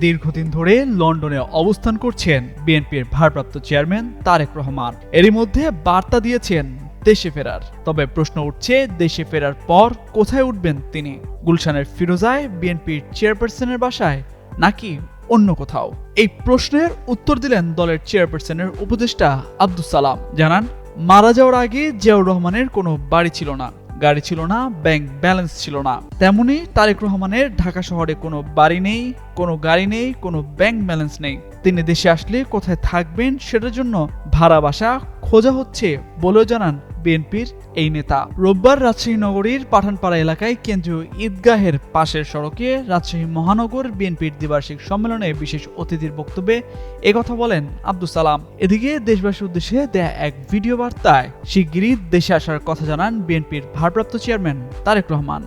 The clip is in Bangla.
দীর্ঘদিন ধরে লন্ডনে অবস্থান করছেন বিএনপির ভারপ্রাপ্ত চেয়ারম্যান তারেক রহমান। এরই মধ্যে বার্তা দিয়েছেন দেশে ফেরার। তবে প্রশ্ন উঠছে, দেশে ফেরার পর কোথায় উঠবেন তিনি? গুলশানের ফিরোজায় বিএনপির চেয়ারপারসনের বাসায় নাকি অন্য কোথাও? এই প্রশ্নের উত্তর দিলেন দলের চেয়ারপারসনের উপদেষ্টা আব্দুস সালাম। জানান, মারা যাওয়ার আগে জিয়াউর রহমানের কোনো বাড়ি ছিল না। গাড়ি ছিল না ব্যাংক ব্যালেন্স ছিল না। তেমনি তারেক রহমানের ঢাকা শহরে কোনো বাড়ি নেই, কোনো গাড়ি নেই, কোনো ব্যাংক ব্যালেন্স নেই। তিনি দেশে আসলে কোথায় থাকবেন সেটার জন্য ভাড়া বাসা খোঁজা হচ্ছে বলেও জানান বিএনপির এই নেতা। রোববার রাজশাহী নগরীর পাঠানপাড়া এলাকায় কেন্দ্রীয় ঈদগাহের পাশের সড়কে রাজশাহী মহানগর বিএনপির দ্বিবার্ষিক সম্মেলনে বিশেষ অতিথির বক্তব্যে একথা বলেন আব্দুল সালাম। এদিকে দেশবাসীর উদ্দেশ্যে দেয়া এক ভিডিও বার্তায় শিগগিরই দেশে আসার কথা জানান বিএনপির ভারপ্রাপ্ত চেয়ারম্যান তারেক রহমান।